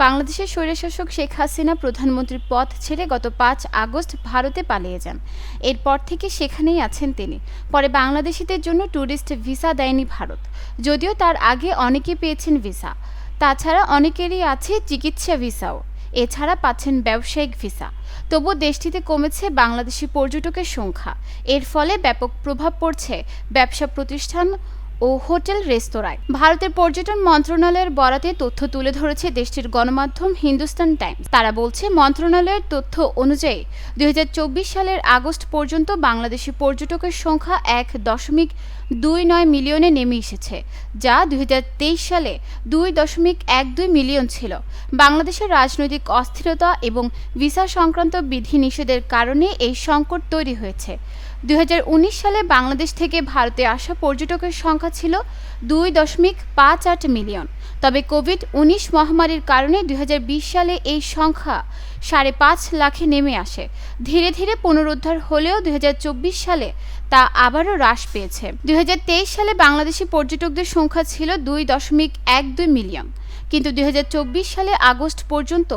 বাংলাদেশের স্বৈরশাসক শেখ হাসিনা প্রধানমন্ত্রীর পদ ছেড়ে গত পাঁচ আগস্ট ভারতে পালিয়ে যান। এরপর থেকে সেখানেই আছেন তিনি। পরে বাংলাদেশিদের জন্য ট্যুরিস্ট ভিসা দেয়নি ভারত। যদিও তার আগে অনেকে পেয়েছেন ভিসা। তাছাড়া অনেকেরই আছে চিকিৎসা ভিসাও। এছাড়া পাচ্ছেন ব্যবসায়িক ভিসা। তবু দেশটিতে কমেছে বাংলাদেশি পর্যটকের সংখ্যা। এর ফলে ব্যাপক প্রভাব পড়ছে ব্যবসা প্রতিষ্ঠান ও হোটেল রেস্তোরাঁয়। ভারতের পর্যটন মন্ত্রণালয়ের বরাতে তথ্য তুলে ধরেছে দেশটির গণমাধ্যম হিন্দুস্তান টাইমস। তারা বলছে, মন্ত্রণালয়ের তথ্য অনুযায়ী দু হাজার চব্বিশ সালের আগস্ট পর্যন্ত বাংলাদেশি পর্যটকের সংখ্যা এক দশমিক দুই নয় মিলিয়নে নেমে এসেছে, যা দুই হাজার তেইশ সালে দুই দশমিক এক দুই মিলিয়ন ছিল। বাংলাদেশের রাজনৈতিক অস্থিরতা এবং ভিসা সংক্রান্ত বিধি বিধিনিষেধের কারণে এই সংকট তৈরি হয়েছে। দুই হাজার উনিশ সালে বাংলাদেশ থেকে ভারতে আসা পর্যটকের সংখ্যা ছিল দুই দশমিক পাঁচ আট মিলিয়ন। তবে কোভিড উনিশ মহামারীর কারণে দুই হাজার বিশ সালে এই সংখ্যা সাড়ে পাঁচ লাখে নেমে আসে। ধীরে ধীরে পুনরুদ্ধার হলেও দুই হাজার চব্বিশ সালে তা আবারও হ্রাস পেয়েছে। দুই হাজার তেইশ সালে বাংলাদেশি পর্যটকদের সংখ্যা ছিল দুই দশমিক এক দুই মিলিয়ন। কিন্তু দুই হাজার চব্বিশ সালে আগস্ট পর্যন্ত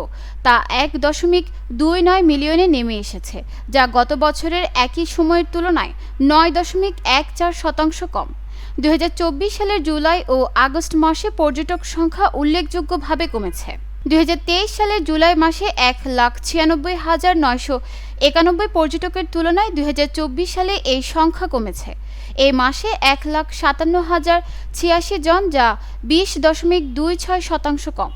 তা এক দশমিক দুই নয় মিলিয়নে নেমে এসেছে, যা গত বছরের একই সময়ের তুলনায় নয় দশমিক এক চার শতাংশ কম। দুই হাজার চব্বিশ সালের জুলাই ও আগস্ট মাসে পর্যটক সংখ্যা উল্লেখযোগ্যভাবে কমেছে। দুই হাজার তেইশ সালের জুলাই মাসে এক লাখ ছিয়ানব্বই হাজার নয়শো একানব্বই পর্যটকের তুলনায় দুই হাজার চব্বিশ সালে এই সংখ্যা কমেছে। এই মাসে এক লাখ সাতান্ন হাজার ছিয়াশি জন, যা বিশ দশমিক দুই ছয় শতাংশ কম।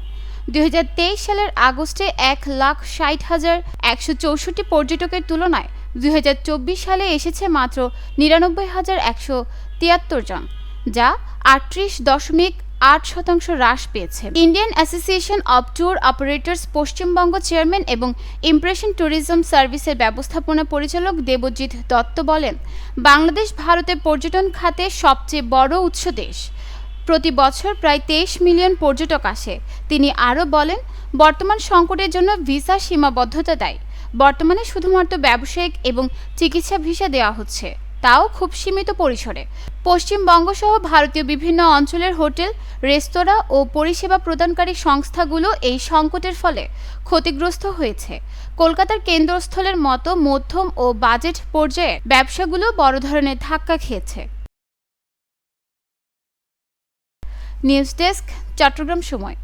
দুই হাজার তেইশ সালের আগস্টে এক লাখ ষাট হাজার একশো চৌষট্টি পর্যটকের তুলনায় দুই হাজার চব্বিশ সালে এসেছে মাত্র নিরানব্বই হাজার একশো তিয়াত্তর জন, যা আটত্রিশ দশমিক আট শতাংশ হ্রাস পেয়েছে। Indian association of tour operators Paschimbanga chairman এবং ইমপ্রেশন ট্যুরিজম সার্ভিসের ব্যবস্থাপনা পরিচালক দেবজিৎ দত্ত বলেন, বাংলাদেশ ভারতের পর্যটন খাতে সবচেয়ে বড় উৎস দেশ। প্রতি বছর প্রায় তেইশ মিলিয়ন পর্যটক আসে। তিনি আরও বলেন, বর্তমান সংকটের জন্য ভিসা সীমাবদ্ধতা দেয়। বর্তমানে শুধুমাত্র ব্যবসায়িক এবং চিকিৎসা ভিসা দেওয়া হচ্ছে। তাও খুব সীমিত পরিসরে। পশ্চিমবঙ্গ সহ ভারতীয় বিভিন্ন অঞ্চলের হোটেল, রেস্তোরাঁ ও পরিষেবা প্রদানকারী সংস্থাগুলো এই সংকটের ফলে ক্ষতিগ্রস্ত হয়েছে। কলকাতার কেন্দ্রস্থলের মতো মধ্যম ও বাজেট পর্যায়ে ব্যবসাগুলো বড় ধরনের ধাক্কা খেয়েছে। নিউজ ডেস্ক, চট্টগ্রাম সময়।